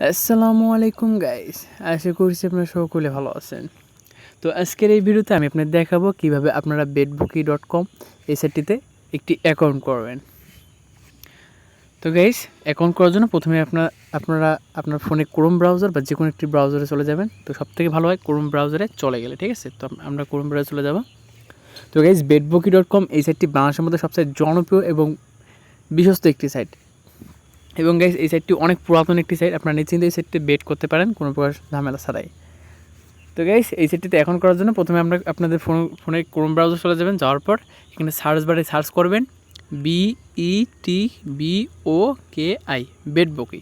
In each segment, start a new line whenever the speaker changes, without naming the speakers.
আসসালামু আলাইকুম গাইস আশা করছি আপনারা সকলে ভালো আছেন। তো আজকের এই ভিডিওতে আমি আপনাদের দেখাবো কীভাবে আপনারা বেডবুকি ডট কম এই সাইটটিতে একটি অ্যাকাউন্ট করবেন। তো গাইস অ্যাকাউন্ট করার জন্য প্রথমে আপনার, আপনারা আপনার ফোনে ক্রোম ব্রাউজার বা যে কোনো একটি ব্রাউজারে চলে যাবেন। তো সবথেকে ভালো হয় ক্রোম ব্রাউজারে চলে গেলে, ঠিক আছে? তো আমরা ক্রোম ব্রাউজারে চলে যাব। তো গাইস বেডবুকি ডট কম এই সাইটটি বাংলাদেশের মধ্যে সবচেয়ে জনপ্রিয় এবং বিশ্বস্ত একটি সাইট এবং গাইস এই সাইডটি অনেক পুরাতন একটি সাইট আপনারা নিশ্চিন্তে এই সাইডটি বেট করতে পারেন, কোনো প্রকার ঝামেলা ছাড়াই। তো গাইস এই সাইটটিতে এখন করার জন্য প্রথমে আমরা আপনাদের ফোন ফোনে ক্রোম ব্রাউজার চলে যাবেন, যাওয়ার পর এখানে সার্চ বারে সার্চ করবেন B E T B O K I bed বকি।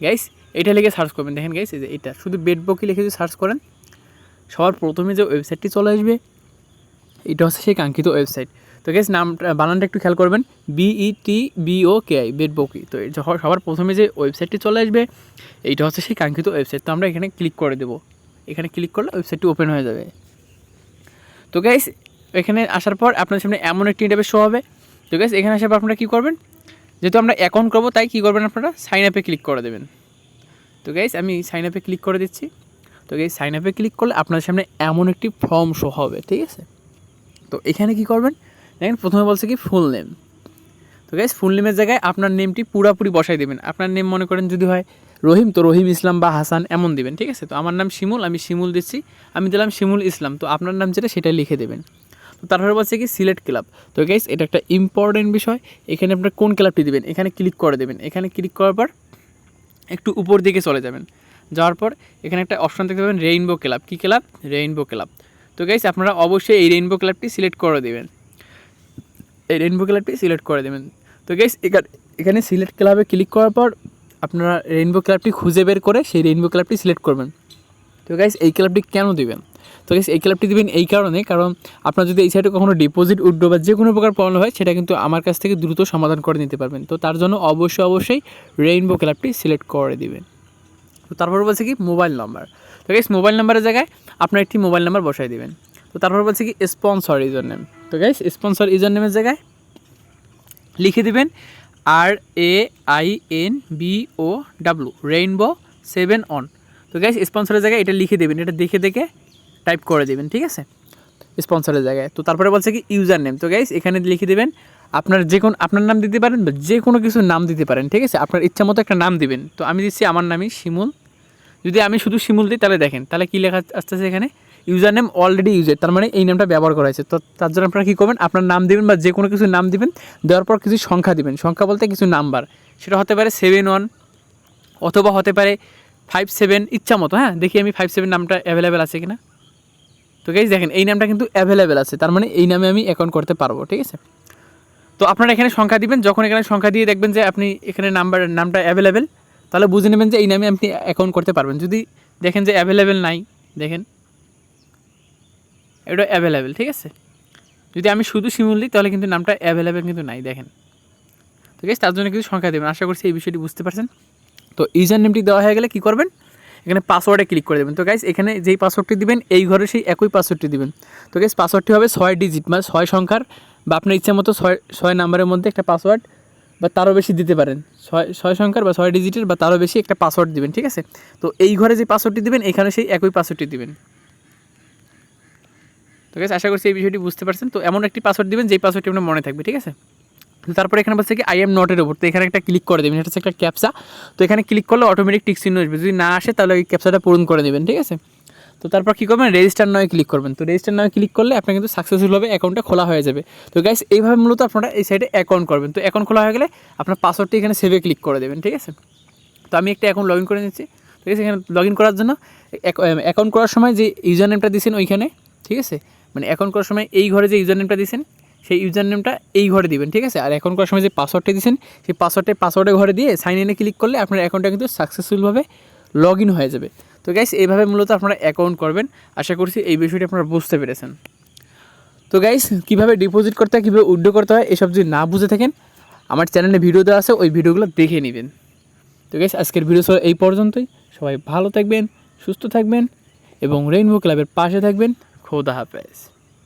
গাইস এটা লিখে সার্চ করবেন, দেখেন গাইস এই যে এটা শুধু বেড বকি লিখে যদি সার্চ করেন, সবার প্রথমে যে ওয়েবসাইটটি চলে আসবে, এটা হচ্ছে সেই কাঙ্ক্ষিত ওয়েবসাইট তো গেস নামটা বানানটা একটু খেয়াল করবেন। B E T B O K I bed বকি তো সবার প্রথমে যে ওয়েবসাইটটি চলে আসবে, এইটা হচ্ছে সেই কাঙ্ক্ষিত ওয়েবসাইট। তো আমরা এখানে ক্লিক করে দেবো। এখানে ক্লিক করলে ওয়েবসাইটটি ওপেন হয়ে যাবে। তো গাইস এখানে আসার পর আপনার সামনে এমন একটি ইন্টারভেস শো হবে। তো গাইস এখানে আসার পর আপনারা কী করবেন? যেহেতু আমরা অ্যাকাউন্ট করব, তাই কী করবেন আপনারা? সাইন আপে ক্লিক করে দেবেন। তো গাইস আমি সাইন আপে ক্লিক করে দিচ্ছি। তো গাইস সাইন আপে ক্লিক করলে আপনার সামনে এমন একটি ফর্ম শো হবে, ঠিক আছে? তো এখানে কি করবেন? দেখেন, প্রথমে বলছে কি ফুল নেম তো গাইস ফুল নেমের জায়গায় আপনার নেমটি পুরাপুরি বসাই দেবেন। আপনার নেম মনে করেন যদি হয় রহিম, তো রহিম ইসলাম বা হাসান এমন দিবেন, ঠিক আছে? তো আমার নাম শিমুল, আমি শিমুল দিচ্ছি, আমি দিলাম শিমুল ইসলাম, তো আপনার নাম যেটা সেটা লিখে দেবেন। তো তারপরে বলছে কি সিলেট ক্লাব তো গাইস এটা একটা ইম্পর্টেন্ট বিষয়। এখানে আপনার কোন ক্লাবটি দেবেন? এখানে ক্লিক করে দেবেন। এখানে ক্লিক করার পর একটু উপর দিকে চলে যাবেন। যাওয়ার পর এখানে একটা অপশন দেখতে পাবেন রেইনবো ক্লাব কী ক্লাব রেইনবো ক্লাব তো গাইস আপনারা অবশ্যই এই রেইনবো ক্লাবটি সিলেক্ট করে দেবেন। এই রেইনবো ক্লাবটি সিলেক্ট করে দেবেন। তো গাইস এখানে সিলেক্ট ক্লাবে ক্লিক করার পর আপনারা রেইনবো ক্লাবটি খুঁজে বের করে সেই রেইনবো ক্লাবটি সিলেক্ট করবেন। তো গাইস এই ক্লাবটি কেন দিবেন? তো গাইস এই ক্লাবটি দিবেন এই কারণে, কারণ আপনার যদি এই সাইডে কখনো ডিপোজিট উঠল বা যে কোনো প্রকার প্রবলেম হয়, সেটা কিন্তু আমার কাছ থেকে দ্রুত সমাধান করে নিতে পারবেন। তো তার জন্য অবশ্যই অবশ্যই রেইনবো ক্লাবটি সিলেক্ট করে দিবেন। তো তারপর বলছে কি মোবাইল নাম্বার তো গাইস মোবাইল নাম্বারের জায়গায় আপনার একটি মোবাইল নাম্বার বসাই দিবেন। তো তারপর বলছে কি স্পন্সর ইউজার নেম তো গাইস স্পন্সর ইউজার নেমের জায়গায় লিখে দিবেন আর A I N B O W rainbow seven on তো গাইস স্পন্সরের জায়গায় এটা লিখে দেবেন, এটা দেখে দেখে টাইপ করে দেবেন, ঠিক আছে? স্পন্সরের জায়গায়। তো তারপরে বলছে কি ইউজার নেম তো গাইস এখানে লিখে দেবেন, আপনার যে কোনো আপনার নাম দিতে পারেন বা যে কোনো কিছু নাম দিতে পারেন, ঠিক আছে? আপনার ইচ্ছা মতো একটা নাম দিবেন। তো আমি দিচ্ছি আমার নামই শিমুল। যদি আমি শুধু শিমুল দিই, তাহলে দেখেন, তাহলে কী লেখা আসতেছে এখানে? ইউজার নেম অলরেডি ইউজেড, তার মানে এই নামটা ব্যবহার করা হয়েছে। তো তার জন্য আপনারা কী করবেন, আপনার নাম দেবেন বা যে কোনো কিছু নাম দিবেন, দেওয়ার পর কিছু সংখ্যা দিবেন। সংখ্যা বলতে কিছু নাম্বার। সেটা হতে পারে সেভেন ওয়ান অথবা হতে পারে ফাইভ সেভেন ইচ্ছা মতো হ্যাঁ? দেখি আমি ফাইভ সেভেন নামটা অ্যাভেলেবেল আছে কিনা। তো গাইজ দেখেন, এই নামটা কিন্তু অ্যাভেলেবেল আছে, তার মানে এই নামে আমি অ্যাকাউন্ট করতে পারব, ঠিক আছে? তো আপনারা এখানে সংখ্যা দিবেন, যখন এখানে সংখ্যা দিয়ে দেখবেন যে আপনি এখানে নাম্বার, নামটা অ্যাভেলেবেল তাহলে বুঝে নেবেন যে এই নামে আপনি অ্যাকাউন্ট করতে পারবেন। যদি দেখেন যে অ্যাভেলেবেল নাই, দেখেন। এটা অ্যাভেলেবেল ঠিক আছে? যদি আমি শুধু শিমুল দিই, তাহলে কিন্তু নামটা অ্যাভেলেবেল কিন্তু নাই, দেখেন। ঠিক আছে তার জন্য কিছু সংখ্যা দেবেন। আশা করছি এই বিষয়টি বুঝতে পারছেন। তো ইউজার নেমটি দেওয়া হয়ে গেলে কী করবেন? এখানে পাসওয়ার্ডে ক্লিক করে দেবেন। তো গাইস এখানে যেই পাসওয়ার্ডটি দিবেন, এই ঘরে সেই একই পাসওয়ার্ডটি দিবেন। তো গাইস পাসওয়ার্ডটি হবে ছয় ডিজিট মানে ছয় সংখ্যার বা আপনার ইচ্ছা মতো ছয় ছয় নাম্বারের মধ্যে একটা পাসওয়ার্ড বা তারও বেশি দিতে পারেন। ছয় ছয় সংখ্যার বা ছয় ডিজিটের বা তারও বেশি একটা পাসওয়ার্ড দিবেন, ঠিক আছে? তো এই ঘরে যে পাসওয়ার্ডটি দিবেন, এখানে সেই একই পাসওয়ার্ডটি দিবেন। তো গাইস আশা করছি এই বিষয়টি বুঝতে পারছেন। তো এমন একটি পাসওয়ার্ড দিবেন, যেই পাসওয়ার্ডটি আপনার মনে থাকবে, ঠিক আছে? তো তারপরে এখানে বলছে কি আই এম নটের ওপর তো এখানে একটা ক্লিক করে দেবেন, এটা হচ্ছে একটা ক্যাপসা তো এখানে ক্লিক করলে অটোমেটিক টিক চিহ্ন আসবে। যদি না আসে, তাহলে ওই ক্যাপসাটা পূরণ করে দেবেন, ঠিক আছে? তো তারপর কী করবেন? রেজিস্টার নয় ক্লিক করবেন। তো রেজিস্টার নয় ক্লিক করলে আপনার কিন্তু সাকসেসফুলভাবে অ্যাকাউন্টটা খোলা হয়ে যাবে। তো গাইস এইভাবে মূলত আপনারা এই সাইডে অ্যাকাউন্ট করবেন। তো অ্যাকাউন্ট খোলা হয়ে গেলে আপনার পাসওয়ার্ডটি এখানে সেভে ক্লিক করে দেবেন, ঠিক আছে? তো আমি একটা অ্যাকাউন্ট লগ ইন করে নিচ্ছি। ঠিক আছে এখানে লগ ইন করার জন্য অ্যাকাউন্ট করার সময় যে ইউজার নেমটা দিয়েছেন ওইখানে, ঠিক আছে? মানে করার সময় এই ঘরে যে ইউজার নেমটা দিয়েছেন, সেই ইউজার নেমটা এই ঘরে দিবেন, ঠিক আছে? আর এখন করার সময় যে পাসওয়ার্ডটা দিয়েছেন, সেই পাসওয়ার্ডটা পাসওয়ার্ডের ঘরে দিয়ে সাইন ইনে ক্লিক করলে আপনার অ্যাকাউন্টটা কিন্তু সাকসেসফুলভাবে লগ ইন হয়ে যাবে। তো গাইস এইভাবে মূলত আপনারা অ্যাকাউন্ট করবেন। আশা করছি এই বিষয়টি আপনারা বুঝতে পেরেছেন। তো গাইস কীভাবে ডিপোজিট করতে হয়, কীভাবে উইড্রো করতে হয়, এসব যদি না বুঝে থাকেন, আমার চ্যানেলে ভিডিও দেওয়া আছে, ওই ভিডিওগুলো দেখে নেবেন। তো গাইস আজকের ভিডিও সব এই পর্যন্তই। সবাই ভালো থাকবেন, সুস্থ থাকবেন এবং রেইনবো ক্লাবের পাশে থাকবেন। Roda, rapaz.